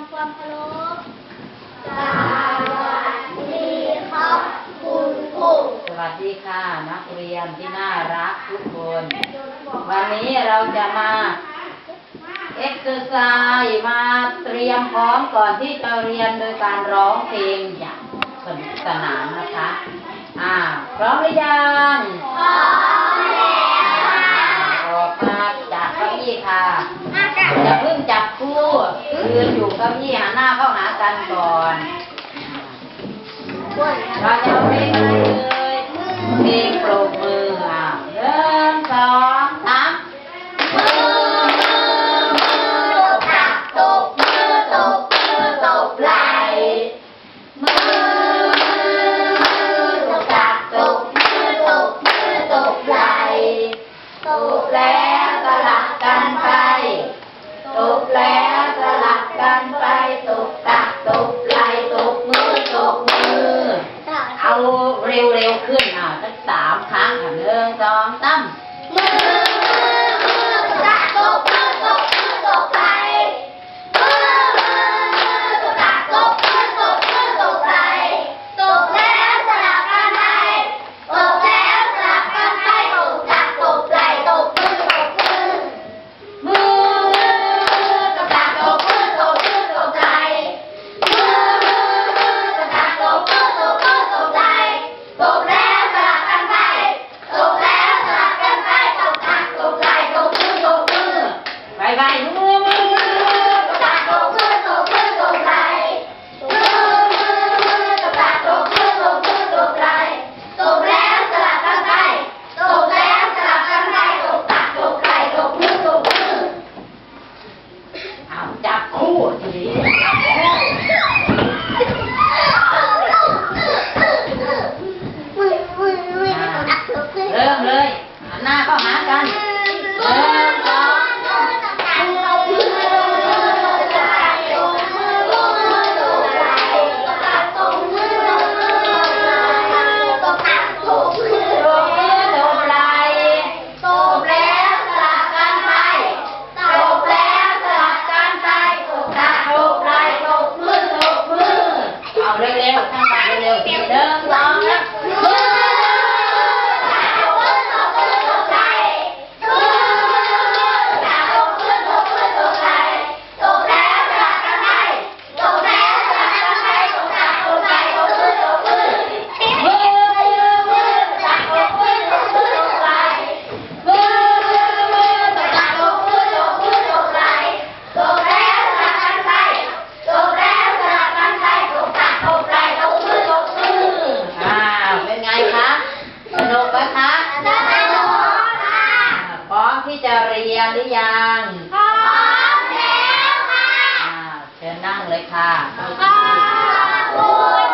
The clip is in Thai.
ำความเคารพสวัสดีครับคุณครูสวัสดีค่ะ นักเรียนที่น่ารักทุกคน วันนี้เราจะมาเอ็กซ์ไซส์มาเตรียมพร้อมก่อนที่จะเรียนโดยการร้องเพลงอย่างสนุกสนานนะคะ อ่า พร้อมหรือยังพร้อมแล้วออกมาจากเก้าอี้ค่ะอากาศอย่าเพิ่งจับคู่ ยืนอยู่เก้าอี้หันหน้าเข้าหากันก่อนบ้วนเราจะเอาเพลงอะไรเลยเพลงปรบมือ เร็วๆขึ้นอะสักสามครั้งค่ะหนึ่งสองสาม ไปไปมือมือมือกับตักตบมือตบมือตบไหลมือมือมือตบตักตบมือตบมือตบไหลตบแล้วสลับกันไปตบแล้วสลับกันไปตบตักตบไหลตบมือตบมือเอาจับคู่ทีนี้ รียนหรือยังพร้อมแล้วค่ะอ่าเชิญนั่งเลยค่ะขอบคุณ